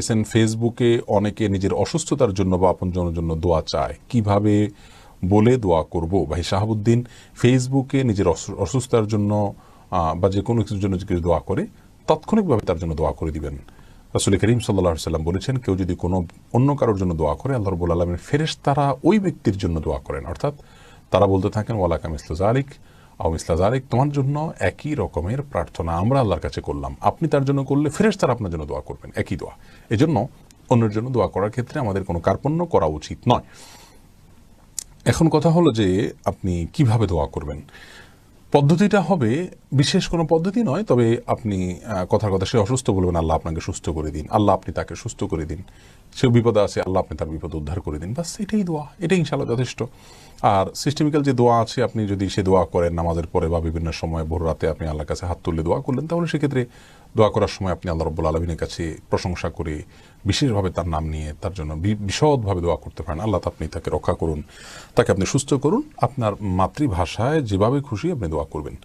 এসেন ফেসবুকে, অনেকে নিজের অসুস্থতার জন্য বা আপনজনের জন্য দোয়া চায়। কীভাবে বলে দোয়া করব? ভাই শাহাবুদ্দিন, ফেসবুকে নিজের অসুস্থতার জন্য বা যে কোনো কিছুর জন্য কিছু দোয়া করে, তাৎক্ষণিকভাবে তার জন্য দোয়া করে দিবেন। রাসুল করিম সাল্লাহ সাল্লাম বলেছেন, কেউ যদি কোনো, অন্য কারোর জন্য দোয়া করে, আল্লাহ রবুল আলমের ফেরেশ তারা ওই ব্যক্তির জন্য দোয়া করেন। অর্থাৎ তারা বলতে থাকেন ওয়ালাকাম ইসলাজ আলিক ইসলাজ আলিক তোমার জন্য একই রকমের প্রার্থনা আমরা আল্লাহর কাছে করলাম। আপনি তার জন্য করলে ফেরেশ তারা আপনার জন্য দোয়া করবেন, একই দোয়া। এজন্য অন্যের জন্য দোয়া করার ক্ষেত্রে আমাদের কোনো কার্পণ্য করা উচিত নয়। এখন কথা হলো যে আপনি কীভাবে দোয়া করবেন? পদ্ধতিটা হবে বিশেষ কোনো পদ্ধতি নয়, তবে আপনি কথার কথা সে অসুস্থ বলবেন, আল্লাহ আপনাকে সুস্থ করে দিন, আল্লাহ আপনি তাকে সুস্থ করে দিন। সে বিপদে আছে, আল্লাহ আপনি তার বিপদ উদ্ধার করে দিন। বাস, এটাই দোয়া, এটাই ইনশাল্লাহ যথেষ্ট। আর সিস্টেমিক্যাল যে দোয়া আছে, আপনি যদি সে দোয়া করেন নামাজের পরে বা বিভিন্ন সময়, ভোর রাতে আপনি আল্লাহর কাছে হাত তুললে দোয়া করলেন, তাহলে সেক্ষেত্রে দোয়া করার সময় আপনি আল্লাহ রব্বুল আলমিনের কাছে প্রশংসা করে বিশেষভাবে তার নাম নিয়ে তার জন্য বিশদভাবে দোয়া করতে পারেন। আল্লাহ আপনি তাকে রক্ষা করুন, তাকে আপনি সুস্থ করুন। আপনার মাতৃভাষায় যেভাবে খুশি আপনি দোয়া করবেন।